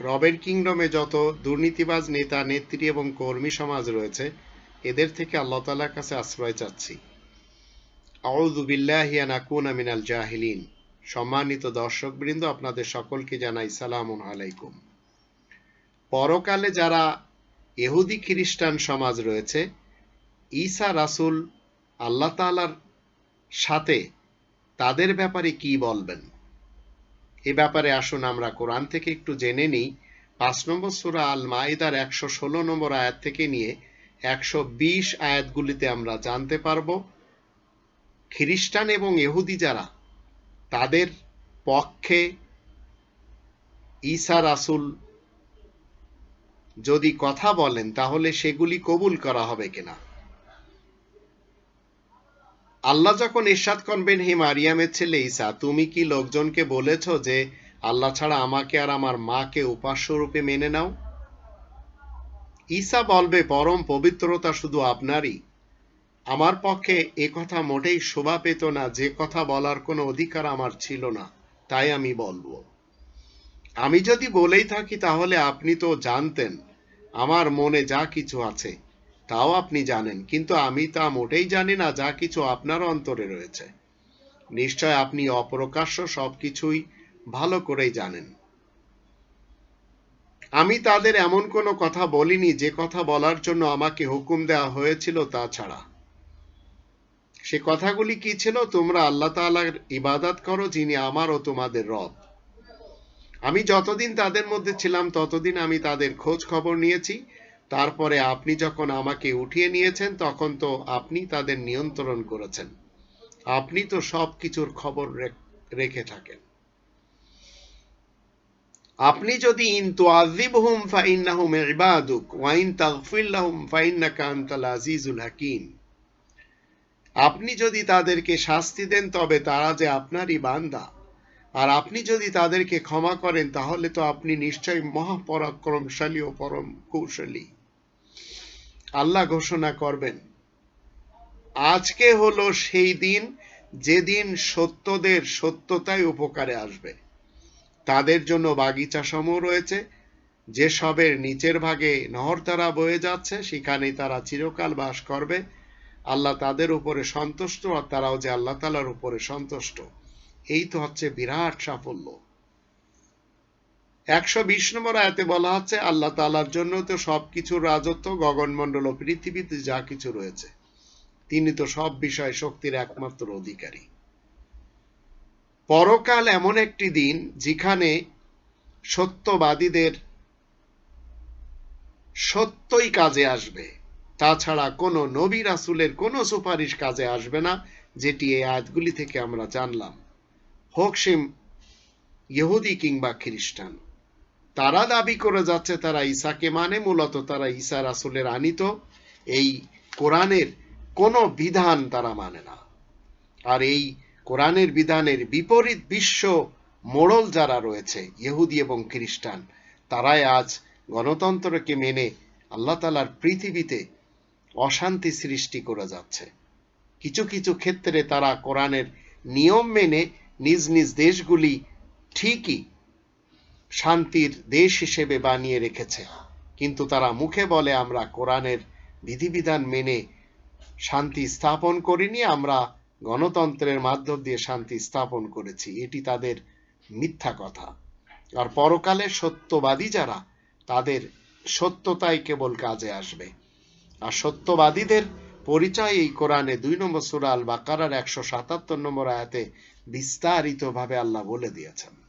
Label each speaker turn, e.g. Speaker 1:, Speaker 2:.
Speaker 1: রবের কিংডমে যত দুর্নীতিবাজ নেতা, নেত্রী এবং কর্মী সমাজ রয়েছে, এদের থেকে আল্লাহ তালার কাছে আশ্রয় চাচ্ছি। আউযু বিল্লাহি আন আকুনা মিনাল জাহিলিন। সম্মানিত দর্শকবৃন্দ, আপনাদের সকলকে জানাই সালাম আলাইকুম। পরকালে যারা এহুদি খ্রিস্টান সমাজ রয়েছে, ঈসা রাসুল আল্লাহ তাআলার সাথে তাদের ব্যাপারে কি বলবেন? এ ব্যাপারে আসুন আমরা কোরআন থেকে একটু জেনে নিই। পাঁচ নম্বর সুরা আল মাইদার একশো ষোলো নম্বর আয়াত থেকে নিয়ে একশো বিশ আয়াতগুলিতে আমরা জানতে পারব, খ্রিস্টান এবং এহুদি যারা, তাদের পক্ষে ঈসা রাসূল যদি কথা বলেন, তাহলে সেগুলি কবুল করা হবে কিনা? আল্লাহ যখন ইরশাদ করবেন, হে মারিয়ামের ছেলে ঈসা, তুমি কি লোকজনকে বলেছ যে আল্লাহ ছাড়া আমাকে আর আমার মাকে উপাস্য রূপে মেনে নাও? ঈসা বলবে, পরম পবিত্রতা শুধু আপনারই। আমার পক্ষে এ কথা মোটেই শোভা পেত না, যে কথা বলার কোনো অধিকার আমার ছিল না, তাই আমি বলব। আমি যদি বলেই থাকি, তাহলে আপনি তো জানতেন, আমার মনে যা কিছু আছে। তাও আপনি জানেন, কিন্তু আমি তা মোটেই জানি না, যা কিছু আপনার অন্তরে রয়েছে। নিশ্চয় আপনি অপ্রকাশ্য সবকিছুই ভালো করেই জানেন। আমি তাদের এমন কোনো কথা বলিনি, যে কথা বলার জন্য আমাকে হুকুম দেওয়া হয়েছিল তা ছাড়া। সে কথাগুলি কি ছিল? তোমরা আল্লাহ তাআলার ইবাদাত করো, যিনি আমার ও তোমাদের রব। আমি যতদিন তাদের মধ্যে ছিলাম, ততদিন আমি তাদের খোঁজ খবর নিয়েছি তারপরে আপনি যখন আমাকে উঠিয়ে নিয়েছেন, তখন তো আপনি তাদের নিয়ন্ত্রণ করেছেন। আপনি তো সব কিছুর খবর রেখে থাকেন। আপনি যদি ইন তুআযিবহুম ফাইন্নাহুম ইবাদুক, ওয়া ইন তাগফির লাহুম ফাইন্নাকা আজিজুল হাকীম। আপনি যদি তাদেরকে শাস্তি দেন, তবে তারা যে আপনারই বান্দা। আর আপনি যদি তাদেরকে ক্ষমা করেন, তাহলে তো আপনি নিশ্চয়ই মহাপরাক্রমশালী ও পরম কৌশলী। আল্লাহ ঘোষণা করবেন। আজকে হলো সেই দিন, যেদিন সত্যদের সত্যতাই উপকারে আসবে। তাদের জন্য বাগিচা সমূহ রয়েছে, যে সবের নিচের ভাগে নহর তারা বয়ে যাচ্ছে, সেখানেই তারা চিরকাল বাস করবে। আল্লাহ তাদের উপরে সন্তুষ্ট, আর তারাও যে আল্লাহ তালার উপরে সন্তুষ্ট। এই তো হচ্ছে বিরাট সাফল্য। একশো বিশ নম্বর আয়াতে বলা হচ্ছে আল্লাহ তালার জন্য তো সবকিছুর রাজত্ব, গগনমণ্ডল ও পৃথিবীতে যা কিছু রয়েছে। তিনি তো সব বিষয় শক্তির একমাত্র অধিকারী। পরকাল এমন একটি দিন যেখানে সত্যবাদীদের সত্যই কাজে আসবে। তাছাড়া কোনো নবী রাসুলের কোনো সুপারিশ কাজে আসবে না, যেটি এই আয়াতগুলি থেকে আমরা জানলাম। হোক সে ইহুদি কিংবা খ্রিস্টান। তারা দাবি করে যাচ্ছে, তারা ঈসাকে মানে মূলত তারা ঈসা রাসুলের আনিত। এই কোরআনের কোনো বিধান তারা মানে না। আর এই কোরআনের বিধানের বিপরীত বিশ্ব মোড়ল যারা রয়েছে, ইহুদি এবং খ্রিস্টান, তারাই আজ গণতন্ত্রকে মেনে আল্লাহ তালার পৃথিবীতে অশান্তি সৃষ্টি করে যাচ্ছে। কিছু কিছু ক্ষেত্রে তারা কোরআনের নিয়ম মেনে নিজ নিজ দেশগুলি ঠিকই শান্তির দেশ হিসেবে বানিয়ে রেখেছে। কিন্তু তারা মুখে বলে, আমরা কোরআনের বিধিবিধান মেনে শান্তি স্থাপন করিনি, আমরা গণতন্ত্রের মাধ্যম দিয়ে শান্তি স্থাপন করেছি। এটি তাদের মিথ্যা কথা। আর পরকালে সত্যবাদী যারা, তাদের সত্যতাই কেবল কাজে আসবে। আর সত্যবাদীদের পরিচয় এই কোরআনে দুই নম্বর সুরাল বাকারার একশো সাতাত্তর নম্বর আয়াতে বিস্তারিতভাবে আল্লাহ বলে দিয়েছেন।